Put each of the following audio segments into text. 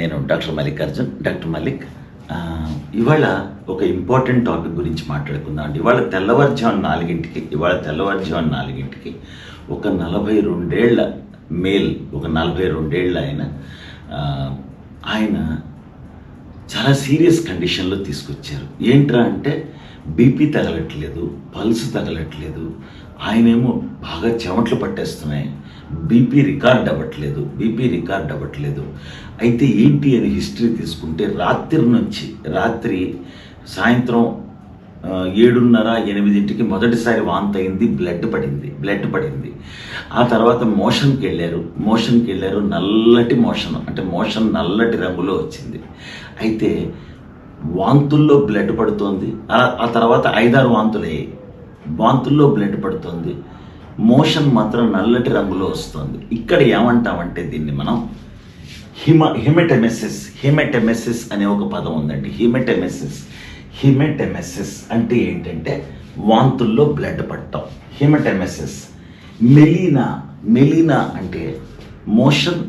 నేను doctor Mallikarjun doctor Mallik ఇవాళ ఒక ఇంపార్టెంట్ టాపిక్ గురించి మాట్లాడుకుందాం అండి. ఇవాళ తెల్లవారుజాము నాలుగింటికి ఇవాళ తెల్లవారుజాము నాలుగింటికి ఒక నలభై రెండేళ్ళ మేల్ ఒక నలభై రెండేళ్ళ ఆయన ఆయన చాలా సీరియస్ కండిషన్లో తీసుకొచ్చారు. ఏంట్రా అంటే బీపీ తగలట్లేదు పల్స్ తగలట్లేదు ఆయనేమో బాగా చెమట్లు పట్టేస్తున్నాయి బీపీ రికార్డ్ అవ్వట్లేదు బీపీ రికార్డ్ అవ్వట్లేదు. అయితే ఏంటి అని హిస్టరీ తీసుకుంటే రాత్రి నుంచి రాత్రి సాయంత్రం ఏడున్నర ఎనిమిదింటికి మొదటిసారి వాంత్ అయింది బ్లడ్ పడింది బ్లడ్ పడింది. ఆ తర్వాత మోషన్కి వెళ్ళారు మోషన్కి వెళ్ళారు నల్లటి మోషన్ అంటే మోషన్ నల్లటి రంగులో వచ్చింది. అయితే వాంతుల్లో బ్లడ్ పడుతోంది ఆ- తర్వాత ఐదారు వాంతులయ్యాయి. వాంతుల్లో బ్లడ్ పడుతోంది. మోషన్ మాత్రం నల్లటి రంగులో వస్తుంది. ఇక్కడ ఏమంటామంటే దీన్ని మనం హిమ హిమెటెమెసిస్ హిమెటెమెసిస్ అనే ఒక పదం ఉందండి. హిమెటెమెసిస్ హిమెటెమెసిస్ అంటే ఏంటంటే వాంతుల్లో బ్లడ్ పట్టడం హిమెటెమెసిస్ మెలీనా మెలీనా అంటే మోషన్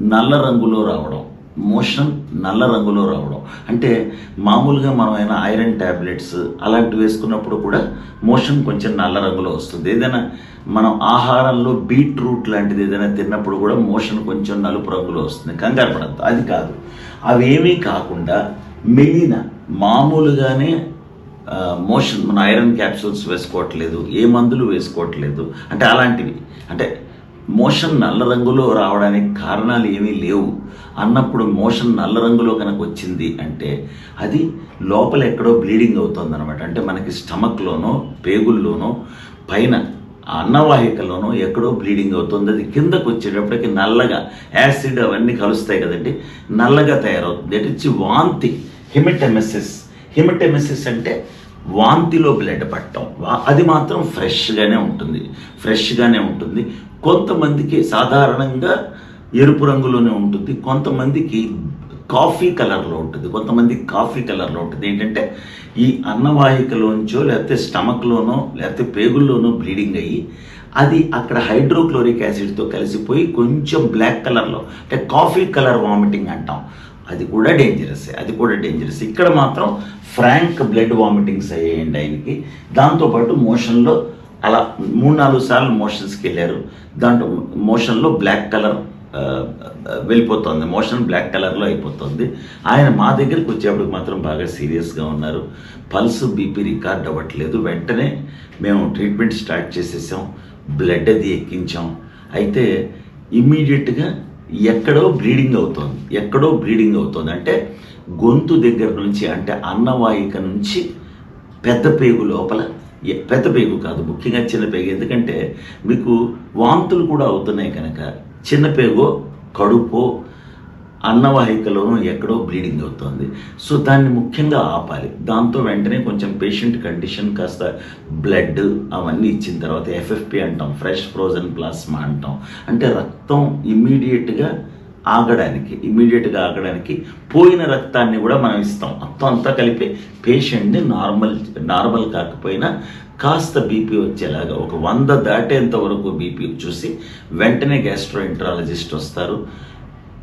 నల్ల రంగులో రావడం. మోషన్ నల్ల రంగులో రావడం. అంటే మామూలుగా మనం అయినా ఐరన్ ట్యాబ్లెట్స్ అలాంటివి వేసుకున్నప్పుడు కూడా మోషన్ కొంచెం నల్ల రంగులో వస్తుంది. ఏదైనా మనం ఆహారంలో బీట్రూట్ లాంటిది ఏదైనా తిన్నప్పుడు కూడా మోషన్ కొంచెం నలుపు రంగులో వస్తుంది. కంగారు పడద్దు. అది కాదు. అవేమీ కాకుండా మెలిన మామూలుగానే మోషన్ మన ఐరన్ క్యాప్సూల్స్ వేసుకోవట్లేదు ఏ మందులు వేసుకోవట్లేదు. అంటే అలాంటివి. అంటే మోషన్ నల్ల రంగులో రావడానికి కారణాలు ఏమీ లేవు. అన్నప్పుడు మోషన్ నల్ల రంగులో కనుక వచ్చింది అంటే అది లోపల ఎక్కడో బ్లీడింగ్ అవుతుంది అనమాట అంటే మనకి స్టమక్లోనో పేగుల్లోనో పైన అన్నవాహికలోనో ఎక్కడో బ్లీడింగ్ అవుతుంది. అది కిందకు వచ్చేటప్పటికి నల్లగా యాసిడ్ అవన్నీ కలుస్తాయి కదండి నల్లగా తయారవుతుంది. ఎటు వచ్చి వాంతి హిమెటెమెసిస్. హిమెటెమెసిస్ అంటే వాంతిలో బ్లడ్ పట్టడం. అది మాత్రం ఫ్రెష్గానే ఉంటుంది. ఫ్రెష్గానే ఉంటుంది. కొంతమందికి సాధారణంగా ఎరుపు రంగులోనే ఉంటుంది. కొంతమందికి కాఫీ కలర్లో ఉంటుంది. కొంతమంది కాఫీ కలర్లో ఉంటుంది. ఏంటంటే ఈ అన్నవాహికలోంచో లేకపోతే స్టమక్లోనో లేకపోతే పేగుల్లోనో బ్లీడింగ్ అయ్యి అది అక్కడ హైడ్రోక్లోరిక్ యాసిడ్తో కలిసిపోయి కొంచెం బ్లాక్ కలర్లో అంటే కాఫీ కలర్ వామిటింగ్ అంటాం. అది కూడా డేంజరస్ అది కూడా డేంజరస్ ఇక్కడ మాత్రం ఫ్రాంక్ బ్లడ్ వామిటింగ్స్ అయ్యాయండి ఆయనకి. దాంతోపాటు మోషన్లో అలా మూడు నాలుగు సార్లు మోషన్స్కి వెళ్ళారు. దాంట్లో మోషన్లో బ్లాక్ కలర్ వెళ్ళిపోతుంది. మోషన్ బ్లాక్ కలర్లో అయిపోతుంది. ఆయన మా దగ్గరికి వచ్చేప్పటికి మాత్రం బాగా సీరియస్గా ఉన్నారు. పల్స్ బీపీ రికార్డ్ అవ్వట్లేదు. వెంటనే మేము ట్రీట్మెంట్ స్టార్ట్ చేసేసాం. బ్లడ్ అది ఎక్కించాం. అయితే ఇమ్మీడియట్గా ఎక్కడో బ్లీడింగ్ అవుతోంది. ఎక్కడో బ్లీడింగ్ అవుతోంది. అంటే గొంతు దగ్గర నుంచి అంటే అన్నవాయిక నుంచి పెద్ద పేగు లోపల పెద్ద పేగు కాదు ముఖ్యంగా చిన్న పేగు. ఎందుకంటే మీకు వాంతులు కూడా అవుతున్నాయి కనుక చిన్న పేగో కడుపో అన్నవాహికలోనూ ఎక్కడో బ్లీడింగ్ అవుతుంది. సో దాన్ని ముఖ్యంగా ఆపాలి. దాంతో వెంటనే కొంచెం పేషెంట్ కండిషన్ కాస్త బ్లడ్ అవన్నీ ఇచ్చిన తర్వాత ఎఫ్ఎఫ్పి అంటాం ఫ్రెష్ ఫ్రోజన్ ప్లాస్మా అంటాం. అంటే రక్తం ఇమ్మీడియట్గా ఆగడానికి ఇమీడియట్గా ఆగడానికి పోయిన రక్తాన్ని కూడా మనం ఇస్తాం. మొత్తం అంతా కలిపి పేషెంట్ని నార్మల్ నార్మల్ కాకపోయినా కాస్త బీపీ వచ్చేలాగా ఒక వంద దాటేంత వరకు బీపీ చూసి వెంటనే గ్యాస్ట్రోఎంట్రాలజిస్ట్ వస్తారు.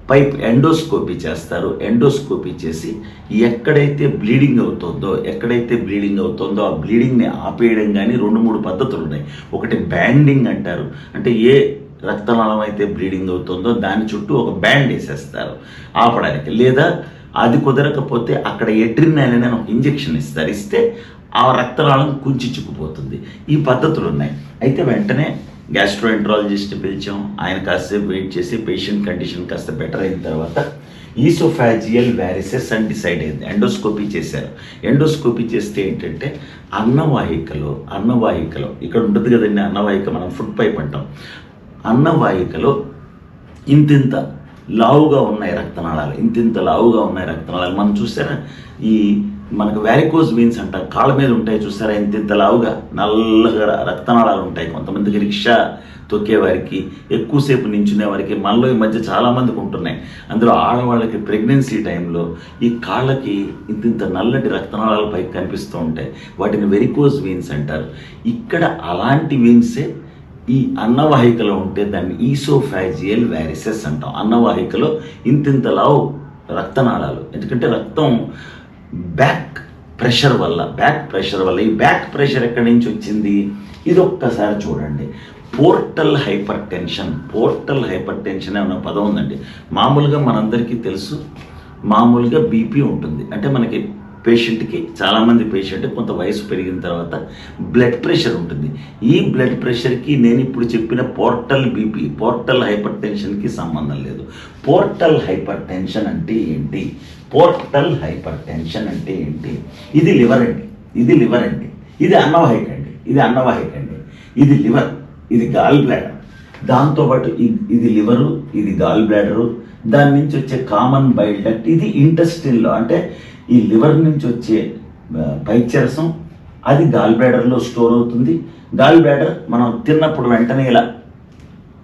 పైప్ ఎండోస్కోపీ చేస్తారు. ఎండోస్కోపీ చేసి ఎక్కడైతే బ్లీడింగ్ అవుతుందో ఎక్కడైతే బ్లీడింగ్ అవుతుందో ఆ బ్లీడింగ్ని ఆపేయడం కానీ రెండు మూడు పద్ధతులు ఉన్నాయి. ఒకటి బ్యాండింగ్ అంటారు. అంటే ఏ రక్తనాళం అయితే బ్లీడింగ్ అవుతుందో దాని చుట్టూ ఒక బ్యాండ్ వేసేస్తారు ఆపడానికి. లేదా అది కుదరకపోతే అక్కడ ఎట్రినైన్ అని ఒక ఇంజెక్షన్ ఇస్తారు. ఇస్తే ఆ రక్తనాళం కుంచుకుపోతుంది ఈ పద్ధతులు ఉన్నాయి. అయితే వెంటనే గ్యాస్ట్రోఎంట్రాలజిస్ట్ పిలిచాం. ఆయన కాసేపు వెయిట్ చేసి పేషెంట్ కండిషన్ కాస్త బెటర్ అయిన తర్వాత ఈసోఫాజియల్ వ్యారిసెస్ అని డిసైడ్ అయింది. ఎండోస్కోపీ చేశారు. ఎండోస్కోపీ చేస్తే ఏంటంటే అన్నవాహికలో అన్నవాహికలో ఇక్కడ ఉంటుంది కదండి అన్నవాహిక మనం ఫుడ్ పైప్ అంటాం. అన్నవాహికలో ఇంతింత లావుగా ఉన్నాయి రక్తనాళాలు. ఇంతింత లావుగా ఉన్నాయి రక్తనాళాలు. మనం చూసారా? ఈ మనకు వ్యారికోజ్ వీన్స్ అంట కాళ్ళ మీద ఉంటాయి చూసారా? ఇంత లావుగా నల్లగా రక్తనాళాలు ఉంటాయి. కొంతమందికి రిక్షా తొక్కే వారికి ఎక్కువసేపు నించునే వారికి మనలో ఈ మధ్య చాలామందికి ఉంటున్నాయి. అందులో ఆడవాళ్ళకి ప్రెగ్నెన్సీ టైంలో ఈ కాళ్ళకి ఇంత ఇంత నల్లటి రక్తనాళాలు పైకి కనిపిస్తూ ఉంటాయి. వాటిని వెరికోజ్ వీన్స్ అంటారు. ఇక్కడ అలాంటి వీన్సే ఈ అన్నవాహికలో ఉంటే దాన్ని ఈసోఫాజియల్ వ్యారిసెస్ అంటాం. అన్నవాహికలో ఇంతింతలావు రక్తనాళాలు. ఎందుకంటే రక్తం బ్యాక్ ప్రెషర్ వల్ల బ్యాక్ ప్రెషర్ వల్ల. ఈ బ్యాక్ ప్రెషర్ ఎక్కడి నుంచి వచ్చింది? ఇది ఒక్కసారి చూడండి. Portal hypertension portal hypertension అనే పదం ఉందండి. మామూలుగా మనందరికీ తెలుసు. మామూలుగా బీపీ ఉంటుంది. అంటే మనకి పేషెంట్కి చాలామంది పేషెంట్ కొంత వయసు పెరిగిన తర్వాత బ్లడ్ ప్రెషర్ ఉంటుంది. ఈ బ్లడ్ ప్రెషర్కి నేను ఇప్పుడు చెప్పిన పోర్టల్ బీపీ పోర్టల్ హైపర్ టెన్షన్కి సంబంధం లేదు. పోర్టల్ హైపర్ టెన్షన్ అంటే ఏంటి? పోర్టల్ హైపర్ టెన్షన్ అంటే ఏంటి? ఇది లివర్ అండి. ఇది లివర్ అండి. ఇది అన్నవాహిక అండి. ఇది అన్నవాహిక అండి. ఇది లివర్. ఇది గాల్ బ్లాడర్. దాంతోపాటు ఇది లివరు ఇది గాల్ బ్లాడరు. దాని నుంచి వచ్చే కామన్ బైల్ డక్ట్ ఇది ఇంటెస్టిన్లో అంటే ఈ లివర్ నుంచి వచ్చే పైచరసం అది గాల్ బ్లాడర్లో స్టోర్ అవుతుంది. గాల్ బ్లాడర్ మనం తిన్నప్పుడు వెంటనే ఇలా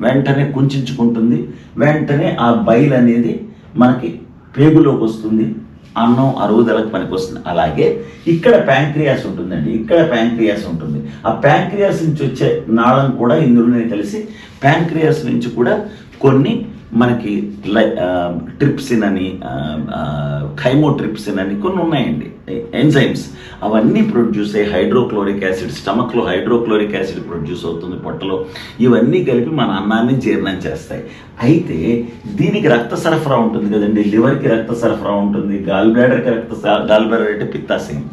వెంటనే కుంచుకుంటుంది వెంటనే ఆ బైల్ అనేది మనకి పేగులోకి వస్తుంది అన్నం అరుగుదలకు పనికి వస్తుంది అలాగే ఇక్కడ ప్యాంక్రియాస్ ఉంటుందండి ఇక్కడ ప్యాంక్రియాస్ ఉంటుంది. ఆ ప్యాంక్రియాస్ నుంచి వచ్చే నాళం కూడా ఇందులోనే కలిసి ప్యాంక్రియాస్ నుంచి కూడా కొన్ని మనకి లై ట్రిప్సిన్ అని ఖైమోట్రిప్సిన్ అని కొన్ని ఉన్నాయండి. ఎంజైమ్స్. అవన్నీ ప్రొడ్యూస్ అయ్యి హైడ్రోక్లోరిక్ యాసిడ్ స్టమక్లో హైడ్రోక్లోరిక్ యాసిడ్ ప్రొడ్యూస్ అవుతుంది పొట్టలో. ఇవన్నీ కలిపి మన అన్నాన్ని జీర్ణం చేస్తాయి. అయితే దీనికి రక్త సరఫరా ఉంటుంది కదండి. లివర్కి రక్త సరఫరా ఉంటుంది. గాల్ బ్లాడర్కి రక్త స- గాల్ బ్లాడర్ అంటే పిత్తాశయం.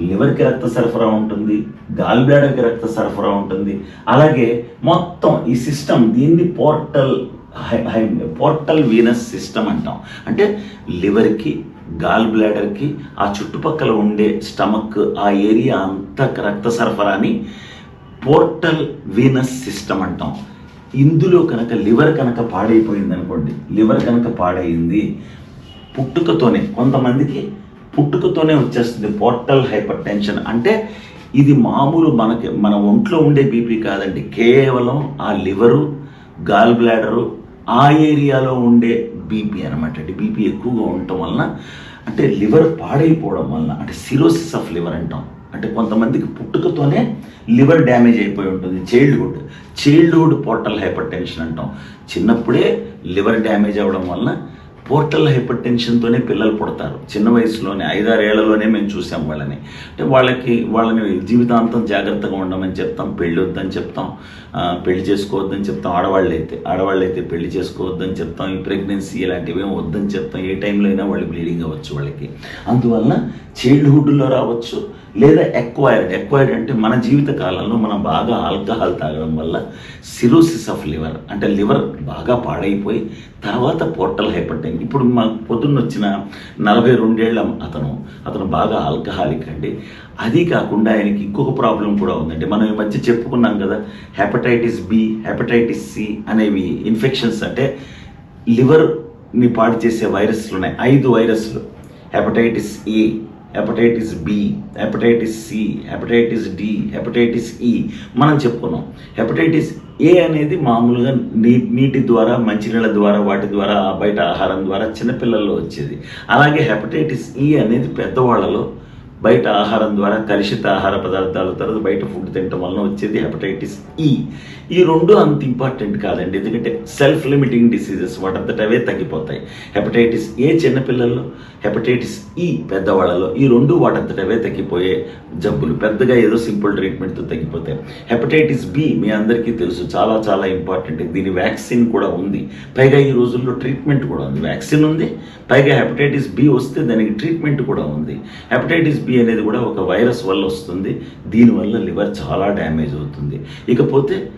లివర్కి రక్త సరఫరా ఉంటుంది. గాల్ బ్లాడర్కి రక్త సరఫరా ఉంటుంది. అలాగే మొత్తం ఈ సిస్టమ్ దీన్ని పోర్టల్ పోర్టల్ వీనస్ సిస్టమ్ అంటాం. అంటే లివర్కి గాల్ బ్లాడర్కి ఆ చుట్టుపక్కల ఉండే స్టమక్ ఆ ఏరియా అంతా రక్త సరఫరాని పోర్టల్ వీనస్ సిస్టమ్ అంటాం. ఇందులో కనుక లివర్ కనుక పాడైపోయింది అనుకోండి లివర్ కనుక పాడైంది పుట్టుకతోనే కొంతమందికి పుట్టుకతోనే వచ్చేస్తుంది పోర్టల్ హైపర్ టెన్షన్ అంటే ఇది మామూలు మనకి మన ఒంట్లో ఉండే బీపీ కాదండి కేవలం ఆ లివరు గాల్ బ్లాడరు ఆ ఏరియాలో ఉండే బీపీ అనమాట అంటే బీపీ ఎక్కువగా ఉండటం వలన అంటే లివర్ పాడైపోవడం వలన అంటే సిరోసిస్ ఆఫ్ లివర్ అంటాం. అంటే కొంతమందికి పుట్టుకతోనే లివర్ డ్యామేజ్ అయిపోయి ఉంటుంది. Childhood childhood portal hypertension అంటాం. చిన్నప్పుడే లివర్ డ్యామేజ్ అవ్వడం వలన పోర్టల్ హైపర్ టెన్షన్తోనే పిల్లలు పుడతారు. చిన్న వయసులోనే ఐదారేళ్ళలోనే మేము చూసాం వాళ్ళని. అంటే వాళ్ళకి వాళ్ళని జీవితాంతం జాగ్రత్తగా ఉండమని చెప్తాం పెళ్ళి వద్దని చెప్తాం పెళ్ళి చేసుకోవద్దని చెప్తాం. ఆడవాళ్ళు అయితే ఆడవాళ్ళు అయితే పెళ్ళి చేసుకోవద్దని చెప్తాం ఈ ప్రెగ్నెన్సీ ఇలాంటివి ఏమి వద్దని చెప్తాం. ఏ టైంలో అయినా వాళ్ళు బ్లీడింగ్ అవ్వచ్చు వాళ్ళకి. అందువలన చైల్డ్హుడ్లో రావచ్చు. లేదా ఎక్వైర్డ్ ఎక్వైర్డ్ అంటే మన జీవిత కాలంలో మనం బాగా ఆల్కహాల్ తాగడం వల్ల సిరోసిస్ ఆఫ్ లివర్ అంటే లివర్ బాగా పాడైపోయి తర్వాత పోర్టల్ హైపర్ ఇప్పుడు మా పొద్దున్న వచ్చిన నలభై రెండేళ్ళ అతను అతను బాగా ఆల్కహాలిక్ అండి. అది కాకుండా ఆయనకి ఇంకొక ప్రాబ్లం కూడా ఉందండి. మనం ఈ మధ్య చెప్పుకున్నాం కదా హెపటైటిస్ బి హెపటైటిస్ సి అనేవి ఇన్ఫెక్షన్స్ అంటే లివర్ని పాడు చేసే వైరస్లు ఉన్నాయి ఐదు వైరస్లు hepatitis A hepatitis B hepatitis C hepatitis D hepatitis E మనం చెప్పుకున్నాం. హెపటైటిస్ ఏ అనేది మామూలుగా నీ నీటి ద్వారా మంచినీళ్ళ ద్వారా వాటి ద్వారా బయట ఆహారం ద్వారా చిన్నపిల్లల్లో వచ్చేది. అలాగే హెపటైటిస్ ఈ అనేది పెద్దవాళ్ళలో బయట ఆహారం ద్వారా కలుషిత ఆహార పదార్థాల తర్వాత బయట ఫుడ్ తినటం వలన వచ్చేది హెపటైటిస్ ఈ ఈ రెండు అంత ఇంపార్టెంట్ కాదండి. ఎందుకంటే సెల్ఫ్ లిమిటింగ్ డిసీజెస్ వాటంతట అవే తగ్గిపోతాయి. హెపటైటిస్ ఏ చిన్నపిల్లల్లో హెపటైటిస్ ఈ పెద్దవాళ్ళలో ఈ రెండు వాటంతట అవే తగ్గిపోయే జబ్బులు. పెద్దగా ఏదో సింపుల్ ట్రీట్మెంట్తో తగ్గిపోతాయి. హెపటైటిస్ బి మీ అందరికీ తెలుసు చాలా చాలా ఇంపార్టెంట్ దీని వ్యాక్సిన్ కూడా ఉంది. పైగా ఈ రోజుల్లో ట్రీట్మెంట్ కూడా ఉంది. వ్యాక్సిన్ ఉంది పైగా హెపటైటిస్ బి వస్తే దానికి ట్రీట్మెంట్ కూడా ఉంది. హెపటైటిస్ బి అనేది కూడా ఒక వైరస్ వల్ల వస్తుంది. దీనివల్ల లివర్ చాలా డ్యామేజ్ అవుతుంది. ఇకపోతే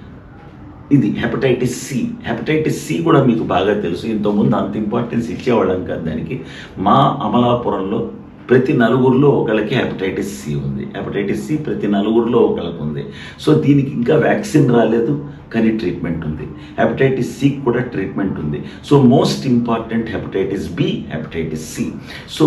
ఇది హెపటైటిస్ సి. హెపటైటిస్ సి కూడా మీకు బాగా తెలుసు. ఇంతకుముందు అంత ఇంపార్టెన్స్ ఇచ్చేవాళ్ళం కాదు దానికి. మా అమలాపురంలో ప్రతి నలుగురిలో ఒకళ్ళకి హెపటైటిస్ సి ఉంది. హెపటైటిస్ సి ప్రతి నలుగురిలో ఒకళ్ళకి ఉంది. సో దీనికి ఇంకా వ్యాక్సిన్ రాలేదు. కానీ ట్రీట్మెంట్ ఉంది. హెపటైటిస్ సి కూడా ట్రీట్మెంట్ ఉంది. So most important hepatitis B hepatitis C so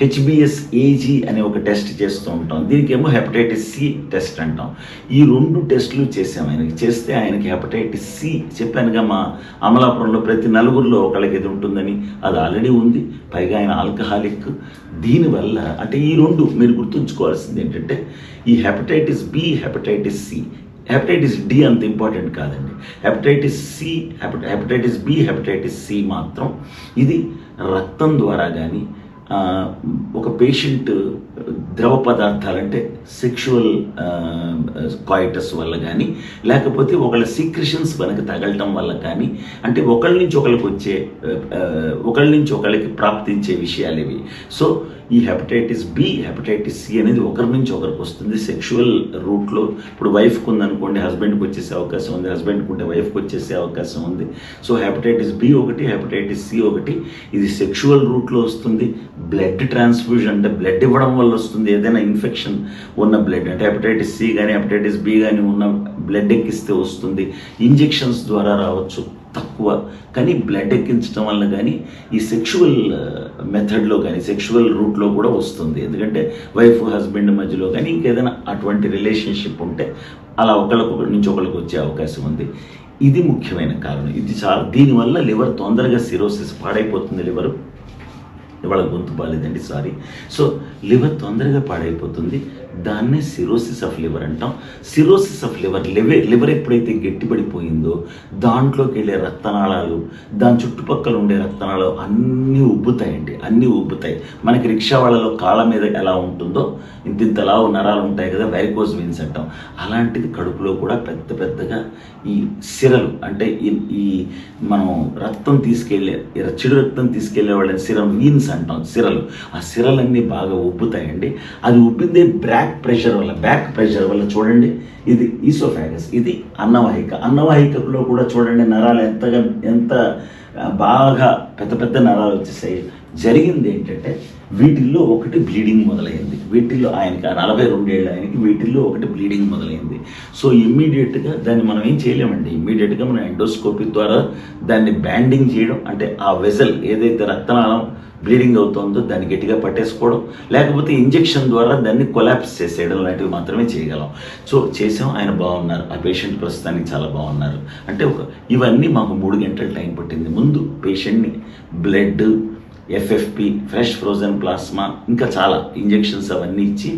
HBS AG అనే ఒక టెస్ట్ చేస్తూ ఉంటాం. దీనికేమో హెపటైటిస్ సి టెస్ట్ అంటాం. ఈ రెండు టెస్టులు చేసాం ఆయనకి. చేస్తే ఆయనకి హెపటైటిస్ సి చెప్పానుగా మా అమలాపురంలో ప్రతి నలుగురిలో ఒకళ్ళకి ఇది ఉంటుందని. అది ఆల్రెడీ ఉంది. పైగా ఆయన ఆల్కహాలిక్ దీనివల్ల అంటే ఈ రెండు మీరు గుర్తుంచుకోవాల్సింది ఏంటంటే ఈ hepatitis B hepatitis C hepatitis D అంత ఇంపార్టెంట్ కాదండి. Hepatitis C hepatitis B hepatitis C మాత్రం ఇది రక్తం ద్వారా కానీ ఒక పేషెంట్ ద్రవ పదార్థాలు అంటే సెక్షువల్ కాయిటస్ వల్ల కానీ లేకపోతే ఒకళ్ళ సీక్రెషన్స్ వెనక తగలటం వల్ల కానీ అంటే ఒకళ్ళ నుంచి ఒకరికి వచ్చే ఒకళ్ళ నుంచి ఒకరికి ప్రాప్తించే విషయాలు ఇవి. సో ఈ హెపటైటిస్ బి హెపటైటిస్ సి అనేది ఒకరి నుంచి ఒకరికి వస్తుంది. సెక్షువల్ రూట్లో ఇప్పుడు వైఫ్కి ఉందనుకోండి హస్బెండ్కి వచ్చేసే అవకాశం ఉంది. హస్బెండ్కి ఉంటే వైఫ్కి వచ్చేసే అవకాశం ఉంది. సో హెపటైటిస్ బి ఒకటి హెపటైటిస్ సి ఒకటి ఇది సెక్షువల్ రూట్లో వస్తుంది. బ్లడ్ ట్రాన్స్ఫ్యూజన్ అంటే బ్లడ్ ఇవ్వడం వల్ల వస్తుంది. ఏదైనా ఇన్ఫెక్షన్ ఉన్న బ్లడ్ అంటే హెపటైటిస్ సి కానీ హెపటైటిస్ బి కానీ ఉన్న బ్లడ్ ఎక్కిస్తే వస్తుంది. ఇంజెక్షన్స్ ద్వారా రావచ్చు. తక్కువ. కానీ బ్లడ్ ఎక్కించడం వల్ల కానీ ఈ సెక్షువల్ మెథడ్లో కానీ సెక్షువల్ రూట్లో కూడా వస్తుంది. ఎందుకంటే వైఫ్ హస్బెండ్ మధ్యలో కానీ ఇంకేదైనా అటువంటి రిలేషన్షిప్ ఉంటే అలా ఒకళ్ళకొకరి నుంచి ఒకళ్ళకి వచ్చే అవకాశం ఉంది. ఇది ముఖ్యమైన కారణం. ఇది చాలా దీనివల్ల లివర్ తొందరగా సిరోసిస్ పాడైపోతుంది లివరు. ఇవాళ గొంతు బాగాలేదండి సారీ సో లివర్ తొందరగా పాడైపోతుంది. దాన్నే సిరోసిస్ ఆఫ్ లివర్ అంటాం. Cirrhosis of liver liver liver ఎప్పుడైతే గట్టిపడిపోయిందో దాంట్లోకి వెళ్ళే రక్తనాళాలు దాని చుట్టుపక్కల ఉండే రక్తనాళాలు అన్నీ ఉబ్బుతాయండి అన్నీ ఉబ్బుతాయి. మనకి రిక్షా వాళ్ళలో కాళ్ళ మీద ఎలా ఉంటుందో ఇంత ఇంతలా నరాలు ఉంటాయి కదా వెరికోజ్ వెయిన్స్ అంటాం. అలాంటిది కడుపులో కూడా పెద్ద పెద్దగా ఈ సిరలు అంటే ఈ మనం రక్తం తీసుకెళ్ళే చెడు రక్తం తీసుకెళ్ళే వాళ్ళని సిరం వీన్స్ అంటాం సిరలు. ఆ సిరలన్నీ బాగా ఉబ్బుతాయండి. అది ఉబ్బిందే బ్యాక్ ప్రెషర్ వల్ల బ్యాక్ ప్రెషర్ వల్ల చూడండి. ఇది ఈసోఫాగస్ ఇది అన్నవాహిక. అన్నవాహికలో కూడా చూడండి నరాలు ఎంతగా ఎంత బాగా పెద్ద పెద్ద నరాలు వచ్చేసాయి. జరిగింది ఏంటంటే వీటిల్లో ఒకటి బ్లీడింగ్ మొదలైంది. వీటిల్లో ఆయనకి నలభై నలభై రెండేళ్ళు ఆయనకి వీటిల్లో ఒకటి బ్లీడింగ్ మొదలైంది. సో ఇమ్మీడియట్గా దాన్ని మనం ఏం చేయలేమండి. ఇమ్మీడియట్గా మనం ఎండోస్కోపీ ద్వారా దాన్ని బ్యాండింగ్ చేయడం అంటే ఆ వెజల్ ఏదైతే రక్తనాళం బ్లీడింగ్ అవుతుందో దాన్ని గట్టిగా పట్టేసుకోవడం లేకపోతే ఇంజెక్షన్ ద్వారా దాన్ని కొలాప్స్ చేసేయడం లాంటివి మాత్రమే చేయగలం. సో చేసాం ఆయన బాగున్నారు ఆ పేషెంట్ ప్రస్తుతానికి చాలా బాగున్నారు. అంటే ఒక ఇవన్నీ మాకు మూడు గంటల టైం పట్టింది. ముందు పేషెంట్ని blood FFP fresh frozen plasma ఇంకా చాలా ఇంజెక్షన్స్ అవన్నీ ఇచ్చి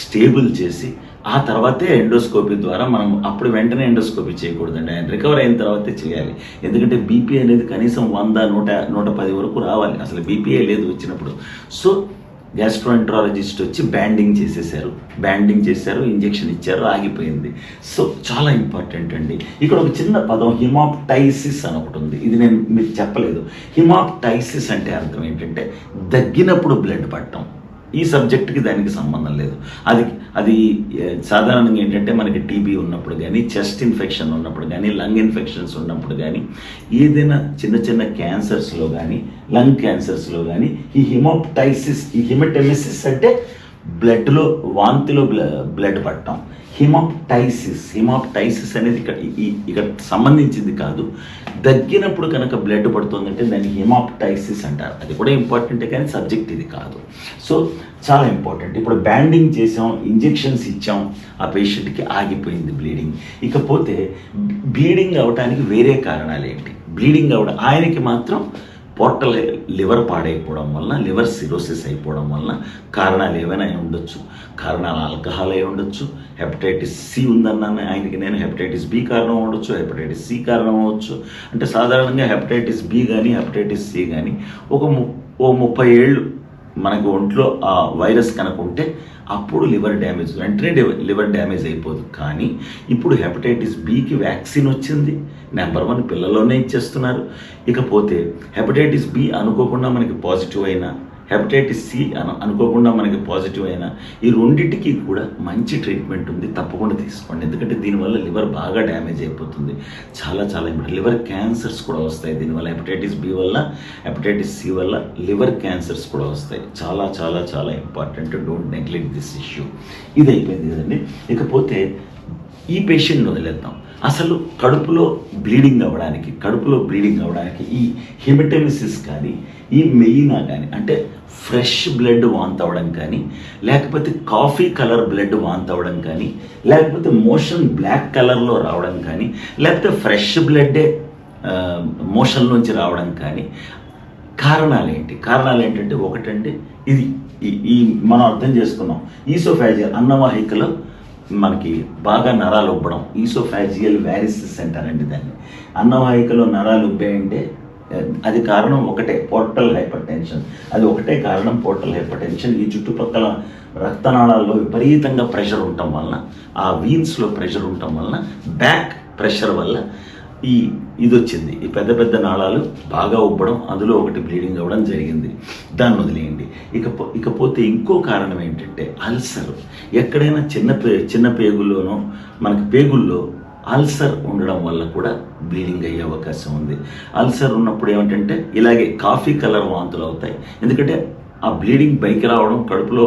స్టేబుల్ చేసి ఆ తర్వాతే ఎండోస్కోపీ ద్వారా మనం అప్పుడు వెంటనే ఎండోస్కోపీ చేయకూడదండి. ఆయన రికవర్ అయిన తర్వాతే చేయాలి. ఎందుకంటే బీపీ అనేది కనీసం వంద నూట నూట పది వరకు రావాలి. అసలు బీపీఏ లేదు వచ్చినప్పుడు. సో గ్యాస్ట్రోఎంట్రాలజిస్ట్ వచ్చి బ్యాండింగ్ చేసేసారు బ్యాండింగ్ చేశారు ఇంజెక్షన్ ఇచ్చారు ఆగిపోయింది. సో చాలా ఇంపార్టెంట్ అండి. ఇక్కడ ఒక చిన్న పదం హిమాప్టైసిస్ అని ఒకటి ఉంది. ఇది నేను మీకు చెప్పలేదు. హిమాప్టైసిస్ అంటే అర్థం ఏంటంటే దగ్గినప్పుడు బ్లడ్ పట్టడం. ఈ సబ్జెక్ట్కి దానికి సంబంధం లేదు. అది అది సాధారణంగా ఏంటంటే మనకి టీబీ ఉన్నప్పుడు కానీ చెస్ట్ ఇన్ఫెక్షన్ ఉన్నప్పుడు కానీ లంగ్ ఇన్ఫెక్షన్స్ ఉన్నప్పుడు కానీ ఏదైనా చిన్న చిన్న క్యాన్సర్స్లో కానీ లంగ్ క్యాన్సర్స్లో కానీ ఈ హిమోప్టైసిస్ ఈ హిమటెమిసిస్ అంటే బ్లడ్లో వాంతిలో బ్లడ్ పట్టడం. హిమాప్టైసిస్ హిమాప్టైసిస్ అనేది ఇక్కడ ఇక్కడ సంబంధించింది కాదు. దగ్గినప్పుడు కనుక బ్లడ్ పడుతుందంటే దాన్ని హిమాప్టైసిస్ అంటారు. అది కూడా ఇంపార్టెంటే కానీ సబ్జెక్ట్ ఇది కాదు. సో చాలా ఇంపార్టెంట్. ఇప్పుడు బ్యాండింగ్ చేసాం ఇంజెక్షన్స్ ఇచ్చాం ఆ పేషెంట్కి ఆగిపోయింది బ్లీడింగ్. ఇకపోతే బ్లీడింగ్ అవడానికి వేరే కారణాలు ఏంటి బ్లీడింగ్ అవడం ఆయనకి మాత్రం పోర్టల్ లివర్ పాడైపోవడం వలన లివర్ సిరోసిస్ అయిపోవడం వలన కారణాలు ఏమైనా అయి ఉండొచ్చు. కారణాలు ఆల్కహాల్ అయి ఉండొచ్చు. హెపటైటిస్ సి ఉందన్నాను ఆయనకి నేను. హెపటైటిస్ బి కారణం అవ్వచ్చు హెపటైటిస్ సి కారణం అవ్వచ్చు. అంటే సాధారణంగా హెపటైటిస్ బి కానీ హెపటైటిస్ సి కానీ ఒక ము ఓ ముప్పై ఏళ్ళు మనకు ఒంట్లో ఆ వైరస్ కనుక ఉంటే అప్పుడు లివర్ డ్యామేజ్ వెంటనే లివర్- లివర్ డ్యామేజ్ అయిపోదు. కానీ ఇప్పుడు హెపటైటిస్ బికి వ్యాక్సిన్ వచ్చింది. నెంబర్ వన్ పిల్లల్లోనే ఇచ్చేస్తున్నారు. ఇకపోతే హెపటైటిస్ బి అనుకోకుండా మనకి పాజిటివ్ అయినా హెపటైటిస్ సి అని అనుకోకుండా మనకి పాజిటివ్ అయినా ఈ రెండింటికి కూడా మంచి ట్రీట్మెంట్ ఉంది తప్పకుండా తీసుకోండి. ఎందుకంటే దీనివల్ల లివర్ బాగా డ్యామేజ్ అయిపోతుంది. చాలా చాలా ఇంపార్టెంట్ లివర్ క్యాన్సర్స్ కూడా వస్తాయి దీనివల్ల. హెపటైటిస్ బి వల్ల హెపటైటిస్ సి వల్ల లివర్ క్యాన్సర్స్ కూడా వస్తాయి. చాలా చాలా చాలా important don't neglect this issue ఇది అయిపోయింది కదండి. ఇకపోతే ఈ పేషెంట్ని వదిలేద్దాం. అసలు కడుపులో బ్లీడింగ్ అవ్వడానికి కడుపులో బ్లీడింగ్ అవ్వడానికి ఈ హిమటెమిసిస్ కానీ ఈ మెయినా కానీ అంటే ఫ్రెష్ బ్లడ్ వాంత్ అవ్వడం కానీ లేకపోతే కాఫీ కలర్ బ్లడ్ వాంత్ అవ్వడం కానీ లేకపోతే మోషన్ బ్లాక్ కలర్లో రావడం కానీ లేకపోతే ఫ్రెష్ బ్లడ్డే మోషన్లోంచి రావడం కానీ కారణాలు ఏంటి కారణాలు ఏంటంటే ఒకటంటే ఇది ఈ ఈ మనం అర్థం చేసుకున్నాం. ఈసోఫాజియల్ అన్నవాహికలో మనకి బాగా నరాలు ఉబ్బడం ఈసోఫాజియల్ వ్యారిసిస్ అంటారండి దాన్ని. అన్నవాహికలో నరాలు ఉబ్బాయంటే అది కారణం ఒకటే పోర్టల్ హైపర్ టెన్షన్ అది ఒకటే కారణం పోర్టల్ హైపర్ టెన్షన్ ఈ చుట్టుపక్కల రక్తనాళాల్లో విపరీతంగా ప్రెషర్ ఉండటం వలన ఆ వీన్స్లో ప్రెషర్ ఉండటం వలన బ్యాక్ ప్రెషర్ వల్ల ఈ ఇది వచ్చింది ఈ పెద్ద పెద్ద నాళాలు బాగా ఉబ్బడం అందులో ఒకటి బ్లీడింగ్ అవ్వడం జరిగింది. దాన్ని వదిలేయండి. ఇకపో ఇకపోతే ఇంకో కారణం ఏంటంటే అల్సర్. ఎక్కడైనా చిన్న పే చిన్న పేగుల్లోనో మనకి పేగుల్లో అల్సర్ ఉండడం వల్ల కూడా బ్లీడింగ్ అయ్యే అవకాశం ఉంది. అల్సర్ ఉన్నప్పుడు ఏమిటంటే ఇలాగే కాఫీ కలర్ వాంతులు అవుతాయి. ఎందుకంటే ఆ బ్లీడింగ్ బయకి రావడం కడుపులో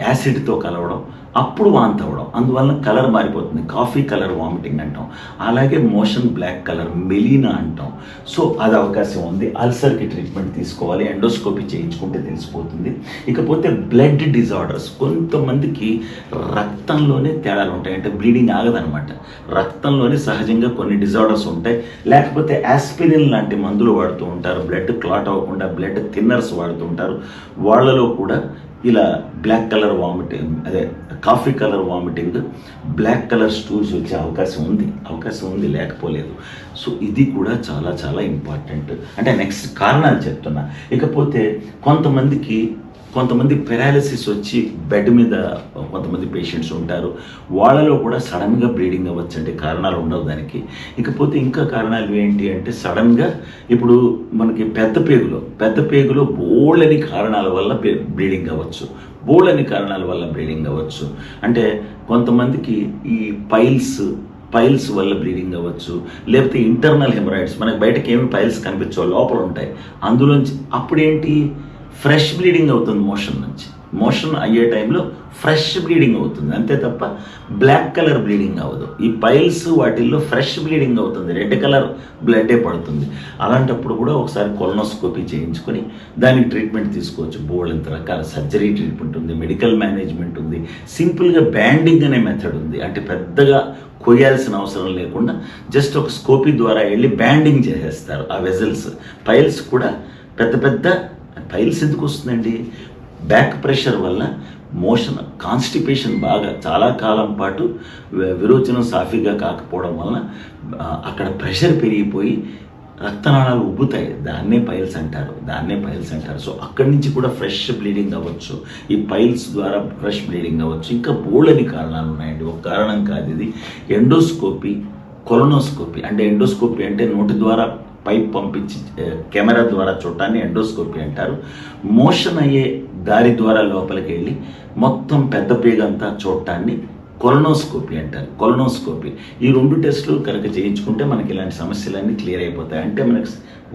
యాసిడ్తో కలవడం అప్పుడు వాంతి అవ్వడం. అందువల్ల కలర్ మారిపోతుంది. కాఫీ కలర్ వామిటింగ్ అంటాం. అలాగే మోషన్ బ్లాక్ కలర్ మెలీనా అంటాం. సో అది అవకాశం ఉంది. అల్సర్కి ట్రీట్మెంట్ తీసుకోవాలి. ఎండోస్కోపీ చేయించుకుంటే తెలిసిపోతుంది. ఇకపోతే బ్లడ్ డిజార్డర్స్. కొంతమందికి రక్తంలోనే తేడాలు ఉంటాయి. అంటే బ్లీడింగ్ ఆగదనమాట. రక్తంలోనే సహజంగా కొన్ని డిజార్డర్స్ ఉంటాయి. లేకపోతే ఆస్పిరిన్ లాంటి మందులు వాడుతూ ఉంటారు. బ్లడ్ క్లాట్ అవ్వకుండా బ్లడ్ థిన్నర్స్ వాడుతూ ఉంటారు. వాళ్ళలో కూడా ఇలా బ్లాక్ కలర్ వామిటింగ్ అదే coffee colour vomiting black colour stools వచ్చే అవకాశం ఉంది. అవకాశం ఉంది లేకపోలేదు. సో ఇది కూడా చాలా చాలా ఇంపార్టెంట్. అంటే నెక్స్ట్ కారణాలు చెప్తున్నా. ఇకపోతే కొంతమందికి కొంతమంది పెరాలిసిస్ వచ్చి బెడ్ మీద కొంతమంది పేషెంట్స్ ఉంటారు. వాళ్ళలో కూడా సడన్గా బ్లీడింగ్ అవ్వచ్చు అంటే కారణాలు ఉండవు దానికి. ఇకపోతే ఇంకా కారణాలు ఏంటి అంటే సడన్గా ఇప్పుడు మనకి పెద్ద పేగులో పెద్ద పేగులో బోళ్ళని కారణాల వల్ల బ్లీడింగ్ అవ్వచ్చు. బోళ్ళని కారణాల వల్ల బ్లీడింగ్ అవ్వచ్చు. అంటే కొంతమందికి ఈ పైల్స్ పైల్స్ వల్ల బ్లీడింగ్ అవ్వచ్చు. లేకపోతే ఇంటర్నల్ హెమరాయిడ్స్ మనకి బయటకి ఏమి పైల్స్ కనిపించవు లోపల ఉంటాయి అందులోంచి అప్పుడేంటి? ఫ్రెష్ బ్లీడింగ్ అవుతుంది మోషన్ నుంచి. మోషన్ అయ్యే టైంలో ఫ్రెష్ బ్లీడింగ్ అవుతుంది. అంతే తప్ప బ్లాక్ కలర్ బ్లీడింగ్ అవ్వదు. ఈ పైల్స్ వాటిల్లో ఫ్రెష్ బ్లీడింగ్ అవుతుంది. రెడ్ కలర్ బ్లడ్డే పడుతుంది. అలాంటప్పుడు కూడా ఒకసారి కొలనోస్కోపీ చేయించుకొని దానికి ట్రీట్మెంట్ తీసుకోవచ్చు. బోల్డ్ రకాల సర్జరీ ట్రీట్మెంట్ ఉంది మెడికల్ మేనేజ్మెంట్ ఉంది. సింపుల్గా బ్యాండింగ్ అనే మెథడ్ ఉంది. అంటే పెద్దగా కొయ్యాల్సిన అవసరం లేకుండా జస్ట్ ఒక స్కోపీ ద్వారా వెళ్ళి బ్యాండింగ్ చేసేస్తారు ఆ వెజల్స్. పైల్స్ కూడా పెద్ద పెద్ద పైల్స్ ఎందుకు వస్తుందండి? బ్యాక్ ప్రెషర్ వల్ల మోషన్ కాన్స్టిపేషన్ బాగా చాలా కాలం పాటు వి- విరోచనం సాఫీగా కాకపోవడం వలన అక్కడ ప్రెషర్ పెరిగిపోయి రక్తనాళాలు ఉబ్బుతాయి. దాన్నే పైల్స్ అంటారు. దాన్నే పైల్స్ అంటారు. సో అక్కడి నుంచి కూడా ఫ్రెష్ బ్లీడింగ్ అవ్వచ్చు. ఈ పైల్స్ ద్వారా ఫ్రెష్ బ్లీడింగ్ అవ్వచ్చు. ఇంకా బోల్డని కారణాలు ఉన్నాయండి. ఒక కారణం కాదు ఇది. Endoscopy colonoscopy. అంటే ఎండోస్కోపీ అంటే నోటి ద్వారా పైప్ పంపించి కెమెరా ద్వారా చూడటాన్ని ఎండోస్కోపీ అంటారు. మోషన్ అయ్యే దారి ద్వారా లోపలికి వెళ్ళి మొత్తం పెద్ద పేగంతా చూడటాన్ని కొలనోస్కోపీ అంటారు. కొలనోస్కోపీ. ఈ రెండు టెస్టులు కనుక చేయించుకుంటే మనకి ఇలాంటి సమస్యలన్నీ క్లియర్ అయిపోతాయి. అంటే మనకి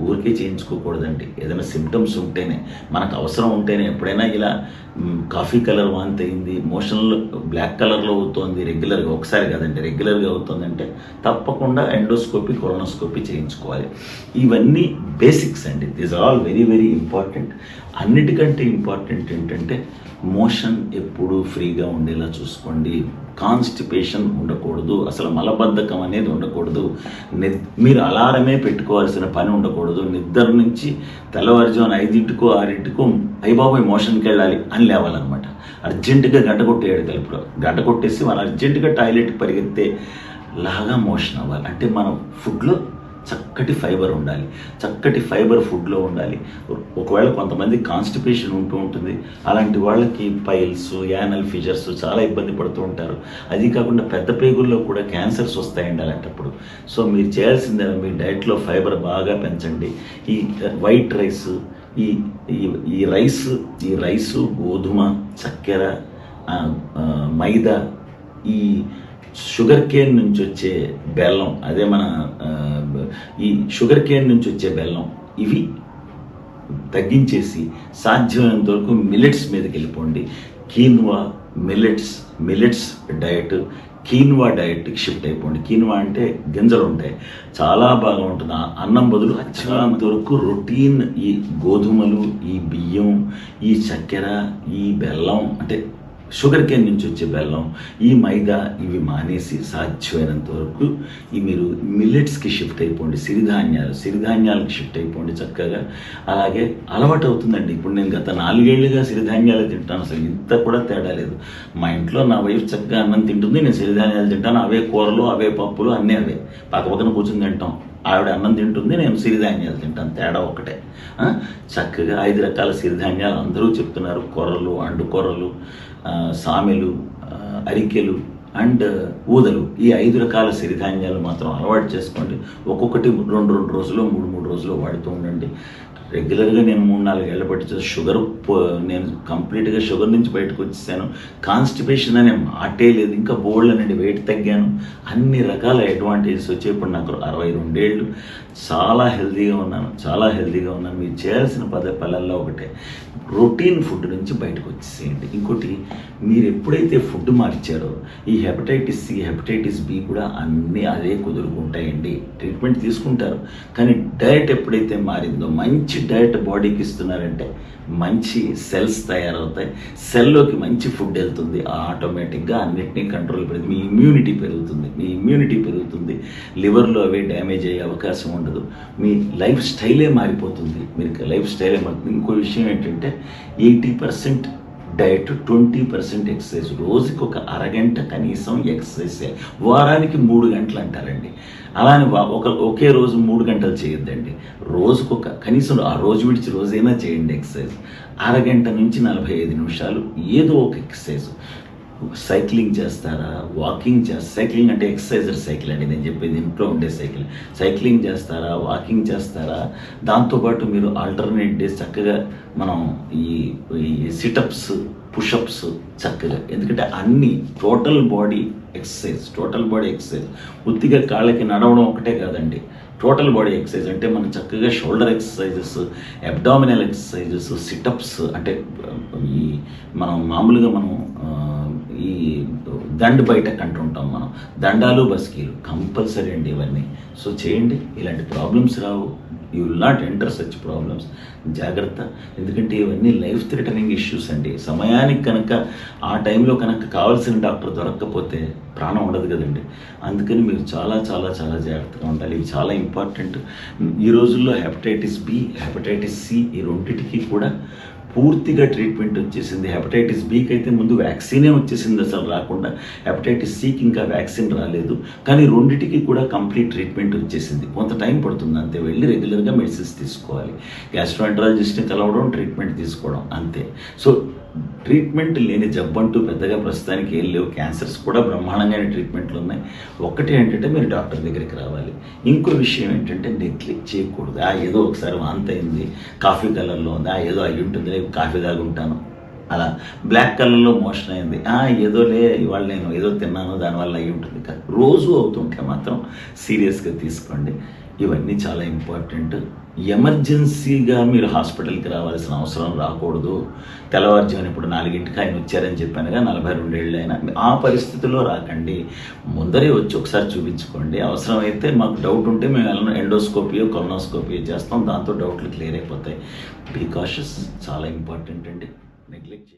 ఊరికే చేయించుకోకూడదండి. ఏదైనా సిమ్టమ్స్ ఉంటేనే మనకు అవసరం ఉంటేనే ఎప్పుడైనా ఇలా కాఫీ కలర్ వాంతి అయింది మోషన్లో బ్లాక్ కలర్లో అవుతోంది రెగ్యులర్గా ఒకసారి కదండి రెగ్యులర్గా అవుతుందంటే తప్పకుండా ఎండోస్కోపీ కొలనోస్కోపీ చేయించుకోవాలి. ఇవన్నీ బేసిక్స్ అండి. These are all very very important అన్నిటికంటే ఇంపార్టెంట్ ఏంటంటే మోషన్ ఎప్పుడు ఫ్రీగా ఉండేలా చూసుకోండి. కాన్స్టిపేషన్ ఉండకూడదు అసలు మలబద్ధకం అనేది ఉండకూడదు. నిద్ మీరు అలారమే పెట్టుకోవాల్సిన పని ఉండకూడదు. నిద్ర నుంచి తెల్లవారుజామున ఐదింటికో ఆరింటికో అయ్యబాబు మోషన్కి వెళ్ళాలి అని లేవాలన్నమాట. అర్జెంటుగా గంట కొట్టేయాడు తలుపులో. గంట కొట్టేసి మనం అర్జెంటుగా టాయిలెట్కి పరిగెత్తే లాగా మోషన్ అవ్వాలి. అంటే మనం ఫుడ్లో చక్కటి ఫైబర్ ఉండాలి. చక్కటి ఫైబర్ ఫుడ్లో ఉండాలి. ఒకవేళ కొంతమంది కాన్స్టిపేషన్ ఉంటూ ఉంటుంది. అలాంటి వాళ్ళకి పైల్స్ యానల్ ఫిజర్స్ చాలా ఇబ్బంది పడుతూ ఉంటారు. అది కాకుండా పెద్ద పేగుల్లో కూడా క్యాన్సర్స్ వస్తాయండి అలాంటప్పుడు. సో మీరు చేయాల్సిందే మీ డైట్లో ఫైబర్ బాగా పెంచండి. ఈ వైట్ రైస్ ఈ ఈ- ఈ రైస్ ఈ రైసు గోధుమ చక్కెర మైదా ఈ షుగర్ కేన్ నుంచి వచ్చే బెల్లం అదే మన ఈ షుగర్ కేన్ నుంచి వచ్చే బెల్లం ఇవి తగ్గించేసి సాధ్యమైనంత వరకు మిల్లెట్స్ మీదకి వెళ్ళిపోండి. Quinoa millets millets diet quinoa డయట్కి shift అయిపోండి. కీన్వా అంటే గింజలు ఉంటాయి. చాలా బాగా ఉంటుంది? ఆ అన్నం బదులు అచ్చంత వరకు రొటీన్ ఈ గోధుమలు ఈ బియ్యం ఈ చక్కెర ఈ బెల్లం అంటే షుగర్ కేన్ నుంచి వచ్చే బెల్లం ఈ మైదా ఇవి మానేసి సాధ్యమైనంత వరకు ఈ మీరు మిల్లెట్స్కి షిఫ్ట్ అయిపోండి సిరిధాన్యాలు సిరిధాన్యాలకు షిఫ్ట్ అయిపోండి చక్కగా. అలాగే అలవాటు అవుతుందండి. ఇప్పుడు నేను గత నాలుగేళ్ళుగా సిరిధాన్యాలు తింటాను అసలు. ఇంత కూడా తేడా లేదు. మా ఇంట్లో నా వైఫ్ చక్కగా అన్నం తింటుంది నేను సిరిధాన్యాలు తింటాను. అవే కూరలు అవే పప్పులు అన్నీ అవే. పక్క పక్కన కూర్చొని తింటాం. ఆవిడ అన్నం తింటుంది నేను సిరిధాన్యాలు తింటాను. తేడా ఒకటే చక్కగా ఐదు రకాల సిరిధాన్యాలు అందరూ చెప్తున్నారు. కొర్రలు అండు కొర్రలు సామెలు అరికెలు అండ్ ఊదలు. ఈ ఐదు రకాల సిరిధాన్యాలు మాత్రం అలవాటు చేసుకోండి. ఒక్కొక్కటి రెండు రెండు రోజులు మూడు మూడు రోజులు వాడుతూ ఉండండి. రెగ్యులర్గా నేను మూడు నాలుగు ఏళ్ళ పట్టి షుగర్ నేను కంప్లీట్గా షుగర్ నుంచి బయటకు వచ్చేసాను. కాన్స్టిపేషన్ అనే మాటే లేదు. ఇంకా బోల్డ్ అనేది వెయిట్ తగ్గాను. అన్ని రకాల అడ్వాంటేజెస్ వచ్చాయి. ఇప్పుడు నాకు అరవై రెండేళ్ళు చాలా హెల్తీగా ఉన్నాను. చాలా హెల్తీగా ఉన్నాను. మీరు చేయాల్సిన పద పల్లెల్లో ఒకటే. రొటీన్ ఫుడ్ నుంచి బయటకు వచ్చేసేయండి. ఇంకోటి మీరు ఎప్పుడైతే ఫుడ్ మార్చారో ఈ హెపటైటిస్ సి హెపటైటిస్ బి కూడా అన్నీ అదే కుదురుకుంటాయండి. ట్రీట్మెంట్ తీసుకుంటారు. కానీ డైట్ ఎప్పుడైతే మారిందో మంచి డయట్ బాడీకి ఇస్తున్నారంటే మంచి సెల్స్ తయారవుతాయి. సెల్లోకి మంచి ఫుడ్ వెళ్తుంది. ఆటోమేటిక్గా అన్నిటినీ కంట్రోల్ పెరుగుతుంది మీ ఇమ్యూనిటీ పెరుగుతుంది. మీ ఇమ్యూనిటీ పెరుగుతుంది. లివర్లో అవే డ్యామేజ్ అయ్యే అవకాశం ఉండదు. మీ లైఫ్ స్టైలే మారిపోతుంది. మీరు లైఫ్ స్టైలే మారుతుంది. ఇంకో విషయం ఏంటంటే eighty percent diet twenty percent exercise రోజుకి ఒక అరగంట కనీసం ఎక్సర్సైజ్ చేయాలి. వారానికి మూడు గంటలు అంటారండి. అలానే ఒక ఒకే రోజు మూడు గంటలు చేయొద్దండి. రోజుకు ఒక కనీసం ఆ రోజు విడిచి రోజైనా చేయండి ఎక్సర్సైజ్. అరగంట నుంచి నలభై ఐదు నిమిషాలు ఏదో ఒక ఎక్సర్సైజ్. సైక్లింగ్ చేస్తారా? వాకింగ్ చేస్తా సైక్లింగ్ అంటే ఎక్సర్సైజర్ సైకిల్ అండి. నేను చెప్పేది ఇంట్లో ఉండే సైకిల్. సైక్లింగ్ చేస్తారా? వాకింగ్ చేస్తారా? దాంతోపాటు మీరు ఆల్టర్నేట్ డేస్ చక్కగా మనం ఈ ఈ సిటప్స్ పుషప్స్ చక్కగా. ఎందుకంటే అన్ని total body exercise total body exercise. ఉత్తిగా కాళ్ళకి నడవడం ఒకటే కాదండి. టోటల్ బాడీ ఎక్సర్సైజ్ అంటే మనం చక్కగా shoulder exercises abdominal exercises situps అంటే ఈ మనం మామూలుగా మనం ఈ దండ్ బయట కంటుంటాం మనం. దండాలు బస్కీలు కంపల్సరీ అండి ఇవన్నీ. సో చేయండి ఇలాంటి problems Rao. You will not enter such problems జాగ్రత్త. ఎందుకంటే ఇవన్నీ లైఫ్ థ్రెటనింగ్ ఇష్యూస్ అండి. సమయానికి కనుక ఆ టైంలో కనుక కావాల్సిన డాక్టర్ దొరకకపోతే ప్రాణం ఉండదు కదండి. అందుకని మీరు చాలా చాలా చాలా జాగ్రత్తగా ఉండాలి. ఇవి చాలా ఇంపార్టెంట్ ఈ రోజుల్లో హెపటైటిస్ బి హెపటైటిస్ సి ఈ రెండింటికి కూడా పూర్తిగా ట్రీట్మెంట్ వచ్చేసింది. హెపటైటిస్ బికి అయితే ముందు వ్యాక్సినే వచ్చేసింది అసలు రాకుండా. హెపటైటిస్ సికి ఇంకా వ్యాక్సిన్ రాలేదు. కానీ రెండిటికి కూడా కంప్లీట్ ట్రీట్మెంట్ వచ్చేసింది. కొంత టైం పడుతుంది. అంతే. వెళ్ళి రెగ్యులర్గా మెడిసిన్స్ తీసుకోవాలి. గ్యాస్ట్రోఎంట్రాలజిస్ట్ని కలవడం ట్రీట్మెంట్ తీసుకోవడం అంతే. సో ట్రీట్మెంట్ లేని జబ్బంటూ పెద్దగా ప్రస్తుతానికి ఏం లేవు. క్యాన్సర్స్ కూడా బ్రహ్మాండంగానే ట్రీట్మెంట్లు ఉన్నాయి. ఒకటి ఏంటంటే మీరు డాక్టర్ దగ్గరికి రావాలి. ఇంకో విషయం ఏంటంటే నెగ్లెక్ట్ చేయకూడదు. ఆ ఏదో ఒకసారి వాంత అయింది కాఫీ కలర్లో ఉంది ఆ ఏదో అయి ఉంటుంది కాఫీ తాగుంటాను. అలా బ్లాక్ కలర్లో మోషన్ అయింది. ఆ ఏదోలే ఇవాళ నేను ఏదో తిన్నాను దానివల్ల అయి ఉంటుంది. కాదు రోజు అవుతుంటే మాత్రం సీరియస్గా తీసుకోండి. ఇవన్నీ చాలా ఇంపార్టెంట్. ఎమర్జెన్సీగా మీరు హాస్పిటల్కి రావాల్సిన అవసరం రాకూడదు. తెల్లవారుజామున ఇప్పుడు నాలుగింటికి ఆయన వచ్చారని చెప్పానుగా నలభై రెండేళ్ళు అయినా. ఆ పరిస్థితిలో రాకండి. ముందరే వచ్చి ఒకసారి చూపించుకోండి. అవసరమైతే మాకు డౌట్ ఉంటే మేము వెళ్ళను ఎండోస్కోపియో కొలనోస్కోపియో చేస్తాం. దాంతో డౌట్లు క్లియర్ అయిపోతాయి. బీ కాషస్ చాలా ఇంపార్టెంట్ అండి. నెగ్లెక్ట్